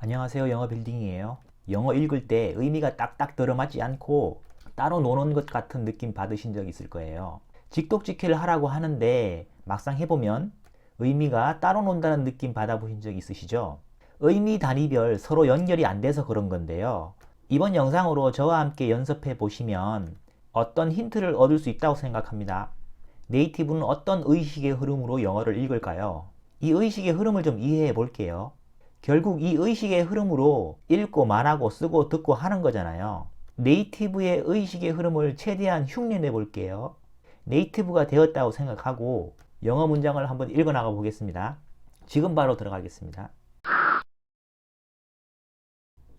안녕하세요. 영어 빌딩이에요. 영어 읽을 때 의미가 딱딱 들어맞지 않고 따로 노는 것 같은 느낌 받으신 적 있을 거예요. 직독직해를 하라고 하는데 막상 해보면 의미가 따로 논다는 느낌 받아보신 적 있으시죠? 의미 단위별 서로 연결이 안 돼서 그런 건데요. 이번 영상으로 저와 함께 연습해 보시면 어떤 힌트를 얻을 수 있다고 생각합니다. 네이티브는 어떤 의식의 흐름으로 영어를 읽을까요? 이 의식의 흐름을 좀 이해해 볼게요. 결국 이 의식의 흐름으로 읽고 말하고 쓰고 듣고 하는 거잖아요. 네이티브의 의식의 흐름을 최대한 흉내내 볼게요. 네이티브가 되었다고 생각하고 영어 문장을 한번 읽어 나가 보겠습니다. 지금 바로 들어가겠습니다.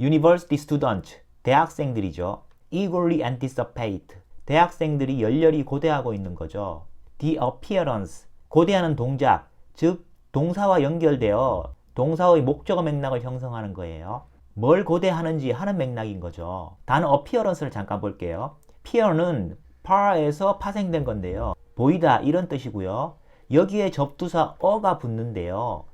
University student, 대학생들이죠. eagerly anticipate, 대학생들이 열렬히 고대하고 있는 거죠. The appearance, 고대하는 동작, 즉 동사와 연결되어 동사의 목적어 맥락을 형성하는 거예요. 뭘 고대하는지 하는 맥락인 거죠. 단어 appearance를 잠깐 볼게요. appear는 par에서 파생된 건데요. 보이다 이런 뜻이고요. 여기에 접두사 어가 붙는데요.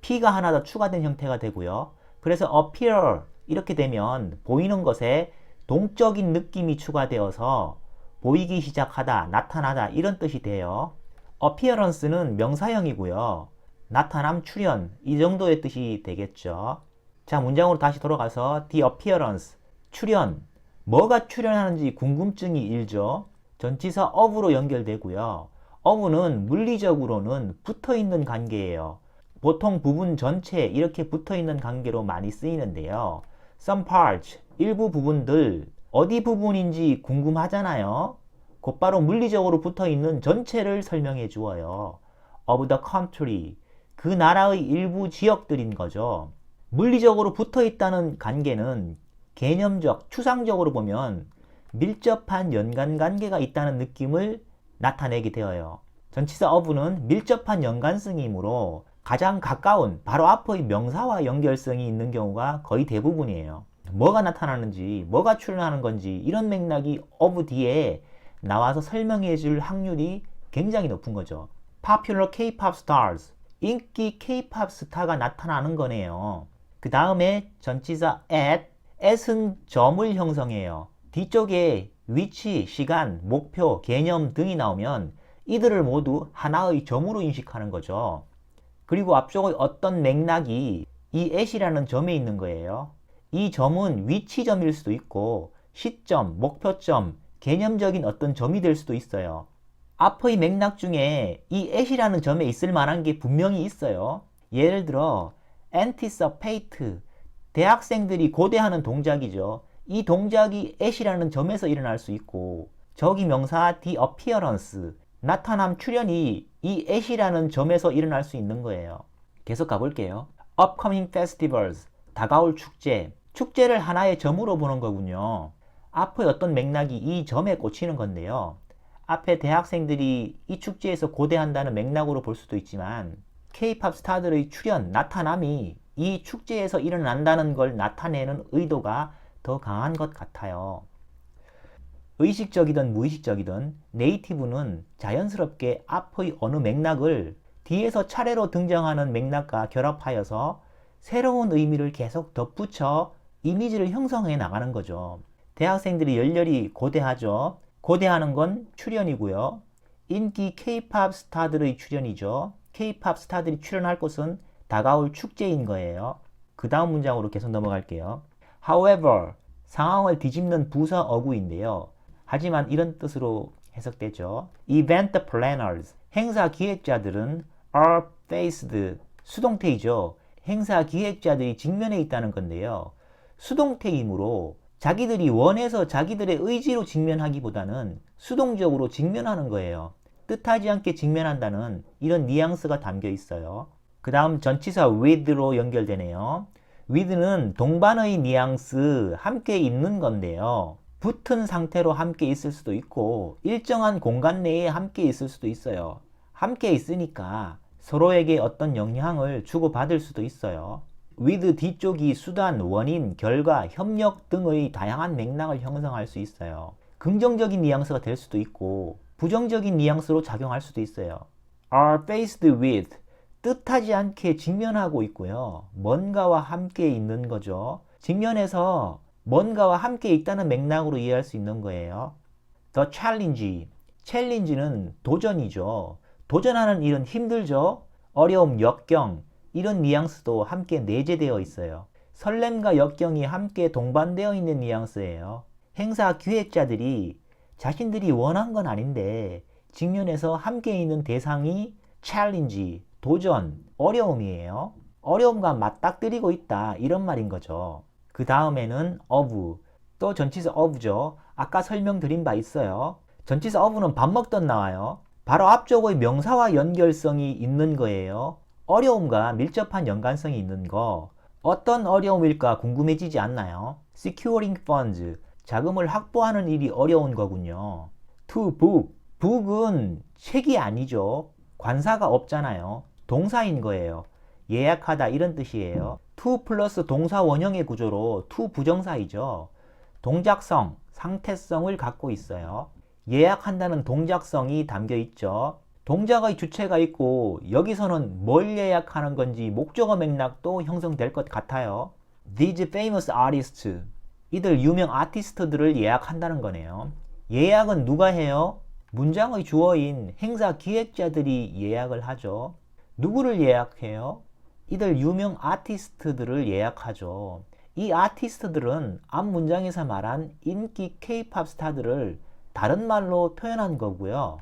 p가 하나 더 추가된 형태가 되고요. 그래서 appear 이렇게 되면 보이는 것에 동적인 느낌이 추가되어서 보이기 시작하다, 나타나다 이런 뜻이 돼요. appearance는 명사형이고요. 나타남, 출현 이 정도의 뜻이 되겠죠. 자, 문장으로 다시 돌아가서 the appearance, 출현 뭐가 출현하는지 궁금증이 일죠. 전치사 of로 연결되고요. of는 물리적으로는 붙어 있는 관계예요. 보통 부분 전체 이렇게 붙어 있는 관계로 많이 쓰이는데요. some parts, 일부 부분들, 어디 부분인지 궁금하잖아요. 곧바로 물리적으로 붙어 있는 전체를 설명해 주어요. of the country, 그 나라의 일부 지역들인 거죠. 물리적으로 붙어 있다는 관계는 개념적, 추상적으로 보면 밀접한 연관 관계가 있다는 느낌을 나타내게 되어요. 전치사 of는 밀접한 연관성이므로 가장 가까운 바로 앞의 명사와 연결성이 있는 경우가 거의 대부분이에요. 뭐가 나타나는지, 뭐가 출현하는 건지 이런 맥락이 of 뒤에 나와서 설명해 줄 확률이 굉장히 높은 거죠. Popular K-pop stars, 인기 K-pop 스타가 나타나는 거네요. 그 다음에 전치사 at, at은 점을 형성해요. 뒤쪽에 위치, 시간, 목표, 개념 등이 나오면 이들을 모두 하나의 점으로 인식하는 거죠. 그리고 앞쪽의 어떤 맥락이 이 at이라는 점에 있는 거예요. 이 점은 위치점일 수도 있고 시점, 목표점, 개념적인 어떤 점이 될 수도 있어요. 앞의 맥락 중에 이 at이라는 점에 있을 만한 게 분명히 있어요. 예를 들어 anticipate, 대학생들이 고대하는 동작이죠. 이 동작이 at이라는 점에서 일어날 수 있고 저기 명사 the appearance, 나타남 출현이 이 at이라는 점에서 일어날 수 있는 거예요. 계속 가볼게요. upcoming festivals, 다가올 축제. 축제를 하나의 점으로 보는 거군요. 앞의 어떤 맥락이 이 점에 꽂히는 건데요. 앞에 대학생들이 이 축제에서 고대한다는 맥락으로 볼 수도 있지만 K-팝 스타들의 출현, 나타남이 이 축제에서 일어난다는 걸 나타내는 의도가 더 강한 것 같아요. 의식적이든 무의식적이든 네이티브는 자연스럽게 앞의 어느 맥락을 뒤에서 차례로 등장하는 맥락과 결합하여서 새로운 의미를 계속 덧붙여 이미지를 형성해 나가는 거죠. 대학생들이 열렬히 고대하죠. 고대하는 건 출연이고요. 인기 K-팝 스타들의 출연이죠. K-팝 스타들이 출연할 곳은 다가올 축제인 거예요. 그 다음 문장으로 계속 넘어갈게요. However, 상황을 뒤집는 부사 어구인데요. 하지만 이런 뜻으로 해석되죠. Event planners, 행사 기획자들은 are faced, 수동태이죠. 행사 기획자들이 직면해 있다는 건데요. 수동태이므로 자기들이 원해서 자기들의 의지로 직면하기보다는 수동적으로 직면하는 거예요. 뜻하지 않게 직면한다는 이런 뉘앙스가 담겨 있어요. 그 다음 전치사 with로 연결되네요. with는 동반의 뉘앙스 함께 있는 건데요. 붙은 상태로 함께 있을 수도 있고 일정한 공간 내에 함께 있을 수도 있어요. 함께 있으니까 서로에게 어떤 영향을 주고받을 수도 있어요. With 뒤쪽이 수단, 원인, 결과, 협력 등의 다양한 맥락을 형성할 수 있어요. 긍정적인 뉘앙스가 될 수도 있고 부정적인 뉘앙스로 작용할 수도 있어요. are faced with 뜻하지 않게 직면하고 있고요. 뭔가와 함께 있는 거죠. 직면해서 뭔가와 함께 있다는 맥락으로 이해할 수 있는 거예요. The challenge. 챌린지는 도전이죠. 도전하는 일은 힘들죠. 어려움, 역경, 이런 뉘앙스도 함께 내재되어 있어요. 설렘과 역경이 함께 동반되어 있는 뉘앙스예요. 행사 기획자들이 자신들이 원한 건 아닌데 직면해서 함께 있는 대상이 챌린지, 도전, 어려움이에요. 어려움과 맞닥뜨리고 있다 이런 말인 거죠. 그 다음에는 of, 또 전치사 of죠. 아까 설명드린 바 있어요. 전치사 of는 밥 먹던 나와요. 바로 앞쪽의 명사와 연결성이 있는 거예요. 어려움과 밀접한 연관성이 있는 거. 어떤 어려움일까 궁금해지지 않나요? securing funds, 자금을 확보하는 일이 어려운 거군요. to book, book은 책이 아니죠. 관사가 없잖아요. 동사인 거예요. 예약하다 이런 뜻이에요. to 플러스 동사 원형의 구조로 to 부정사이죠. 동작성, 상태성을 갖고 있어요. 예약한다는 동작성이 담겨 있죠. 동작의 주체가 있고 여기서는 뭘 예약하는 건지 목적어 맥락도 형성될 것 같아요. These famous artists 이들 유명 아티스트들을 예약한다는 거네요. 예약은 누가 해요? 문장의 주어인 행사 기획자들이 예약을 하죠. 누구를 예약해요? 이들 유명 아티스트들을 예약하죠. 이 아티스트들은 앞 문장에서 말한 인기 K-팝 스타들을 다른 말로 표현한 거고요.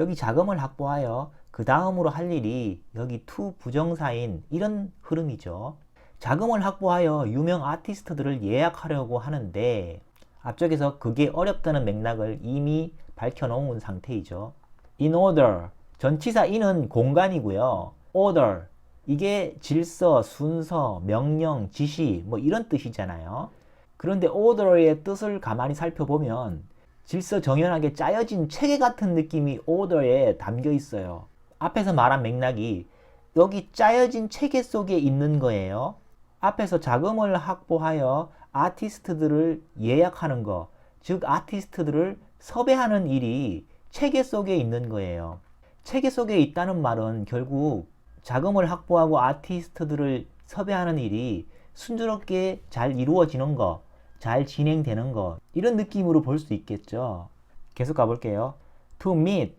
여기 자금을 확보하여 그 다음으로 할 일이 여기 to 부정사인 이런 흐름이죠. 자금을 확보하여 유명 아티스트들을 예약하려고 하는데 앞쪽에서 그게 어렵다는 맥락을 이미 밝혀놓은 상태이죠. In order 전치사 in은 공간이고요. order 이게 질서, 순서, 명령, 지시 뭐 이런 뜻이잖아요. 그런데 order의 뜻을 가만히 살펴보면 질서 정연하게 짜여진 체계 같은 느낌이 order에 담겨 있어요. 앞에서 말한 맥락이 여기 짜여진 체계 속에 있는 거예요. 앞에서 자금을 확보하여 아티스트들을 예약하는 거, 즉 아티스트들을 섭외하는 일이 체계 속에 있는 거예요. 체계 속에 있다는 말은 결국 자금을 확보하고 아티스트들을 섭외하는 일이 순조롭게 잘 이루어지는 거, 잘 진행되는 거 이런 느낌으로 볼 수 있겠죠. 계속 가볼게요. to meet,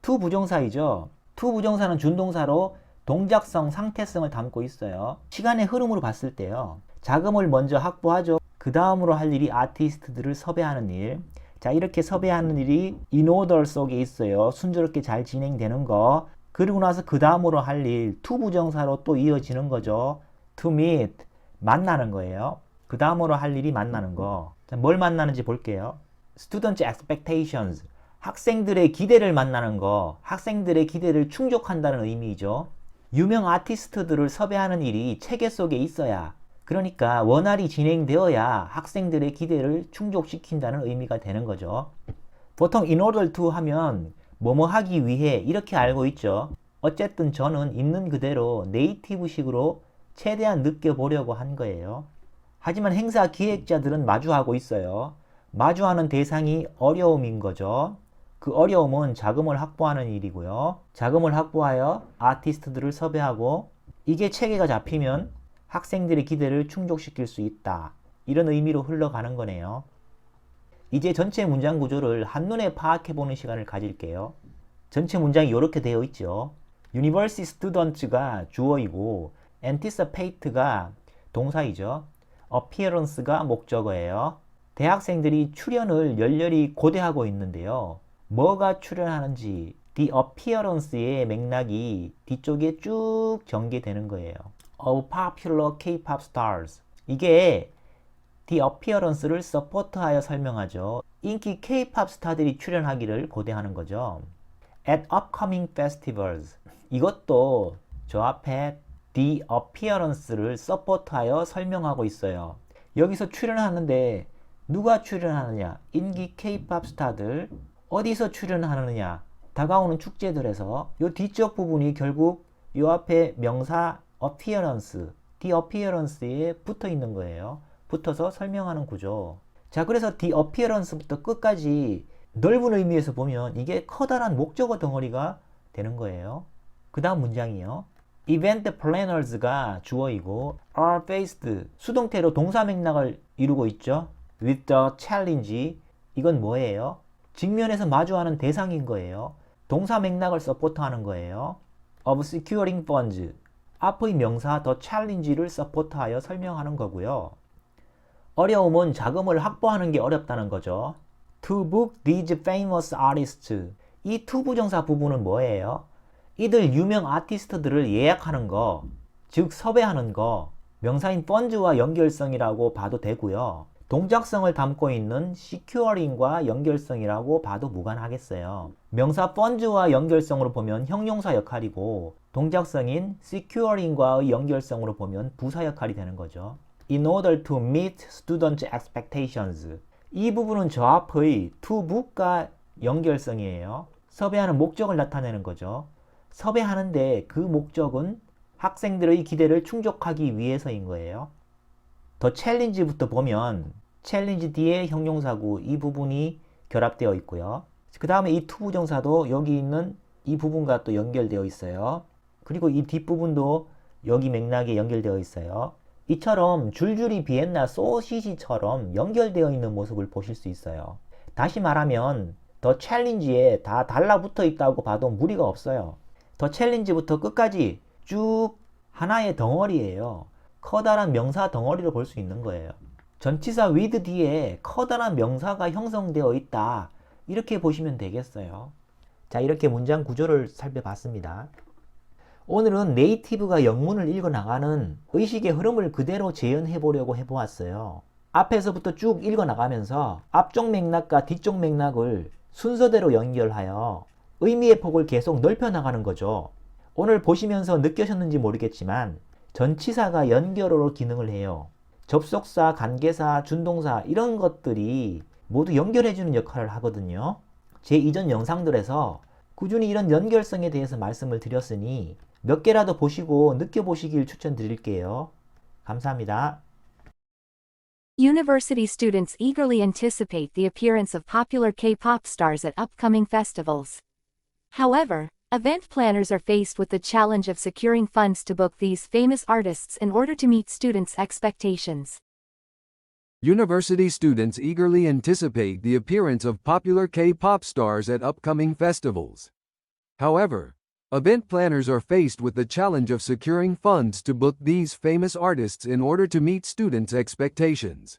to 부정사이죠. to 부정사는 준동사로 동작성, 상태성을 담고 있어요. 시간의 흐름으로 봤을 때요. 자금을 먼저 확보하죠. 그 다음으로 할 일이 아티스트들을 섭외하는 일. 자, 이렇게 섭외하는 일이 order 속에 있어요. 순조롭게 잘 진행되는 거. 그리고 나서 그 다음으로 할 일, to 부정사로 또 이어지는 거죠. to meet, 만나는 거예요. 그 다음으로 할 일이 만나는 거. 자, 뭘 만나는지 볼게요. student expectations. 학생들의 기대를 만나는 거. 학생들의 기대를 충족한다는 의미죠. 유명 아티스트들을 섭외하는 일이 체계 속에 있어야 그러니까 원활히 진행되어야 학생들의 기대를 충족시킨다는 의미가 되는 거죠. 보통 in order to 하면 뭐뭐 하기 위해 이렇게 알고 있죠. 어쨌든 저는 있는 그대로 네이티브식으로 최대한 느껴보려고 한 거예요. 하지만 행사 기획자들은 마주하고 있어요. 마주하는 대상이 어려움인 거죠. 그 어려움은 자금을 확보하는 일이고요. 자금을 확보하여 아티스트들을 섭외하고 이게 체계가 잡히면 학생들의 기대를 충족시킬 수 있다. 이런 의미로 흘러가는 거네요. 이제 전체 문장 구조를 한눈에 파악해보는 시간을 가질게요. 전체 문장이 이렇게 되어 있죠. University students가 주어이고 anticipate가 동사이죠. Appearance가 목적어예요. 대학생들이 출연을 열렬히 고대하고 있는데요. 뭐가 출연하는지 the appearance의 맥락이 뒤쪽에 쭉 전개되는 거예요. of popular K-pop stars. 이게 the appearance를 서포트하여 설명하죠. 인기 K-pop 스타들이 출연하기를 고대하는 거죠. at upcoming festivals. 이것도 저 앞에 the appearance를 서포트하여 설명하고 있어요. 여기서 출연하는데 누가 출연하느냐? 인기 K-pop 스타들 어디서 출연하느냐? 다가오는 축제들에서 요 뒤쪽 부분이 결국 요 앞에 명사 appearance, the appearance에 붙어 있는 거예요. 붙어서 설명하는 구조. 자, 그래서 the appearance부터 끝까지 넓은 의미에서 보면 이게 커다란 목적어 덩어리가 되는 거예요. 그 다음 문장이요. Event planners가 주어이고 are faced 수동태로 동사 맥락을 이루고 있죠. with the challenge 이건 뭐예요? 직면에서 마주하는 대상인 거예요. 동사 맥락을 서포트하는 거예요. of securing funds 앞의 명사 the challenge를 서포트하여 설명하는 거고요. 어려움은 자금을 확보하는 게 어렵다는 거죠. To book these famous artists. 이 to 부정사 부분은 뭐예요? 이들 유명 아티스트들을 예약하는 거, 즉 섭외하는 거, 명사인 펀즈와 연결성이라고 봐도 되고요. 동작성을 담고 있는 securing과 연결성이라고 봐도 무관하겠어요. 명사 펀즈와 연결성으로 보면 형용사 역할이고 동작성인 securing과의 연결성으로 보면 부사 역할이 되는 거죠. In order to meet student expectations. 이 부분은 저 앞의 to book과 연결성이에요. 섭외하는 목적을 나타내는 거죠. 섭외하는데 그 목적은 학생들의 기대를 충족하기 위해서인 거예요. 더 챌린지부터 보면 챌린지 뒤에 형용사구 이 부분이 결합되어 있고요. 그 다음에 이 투 부정사도 여기 있는 이 부분과 또 연결되어 있어요. 그리고 이 뒷부분도 여기 맥락에 연결되어 있어요. 이처럼 줄줄이 비엔나 소시지처럼 연결되어 있는 모습을 보실 수 있어요. 다시 말하면 더 챌린지에 다 달라붙어 있다고 봐도 무리가 없어요. 더 챌린지부터 끝까지 쭉 하나의 덩어리예요. 커다란 명사 덩어리로 볼 수 있는 거예요. 전치사 with 뒤에 커다란 명사가 형성되어 있다. 이렇게 보시면 되겠어요. 자, 이렇게 문장 구조를 살펴봤습니다. 오늘은 네이티브가 영문을 읽어 나가는 의식의 흐름을 그대로 재현해 보려고 해 보았어요. 앞에서부터 쭉 읽어 나가면서 앞쪽 맥락과 뒤쪽 맥락을 순서대로 연결하여 의미의 폭을 계속 넓혀 나가는 거죠. 오늘 보시면서 느끼셨는지 모르겠지만 전치사가 연결어로 기능을 해요. 접속사, 관계사, 준동사 이런 것들이 모두 연결해 주는 역할을 하거든요. 제 이전 영상들에서 꾸준히 이런 연결성에 대해서 말씀을 드렸으니 몇 개라도 보시고 느껴보시길 추천드릴게요. 감사합니다. University students eagerly anticipate the appearance of popular K-pop stars at upcoming festivals. However, event planners are faced with the challenge of securing funds to book these famous artists in order to meet students' expectations. University students eagerly anticipate the appearance of popular K-pop stars at upcoming festivals. However, event planners are faced with the challenge of securing funds to book these famous artists in order to meet students' expectations.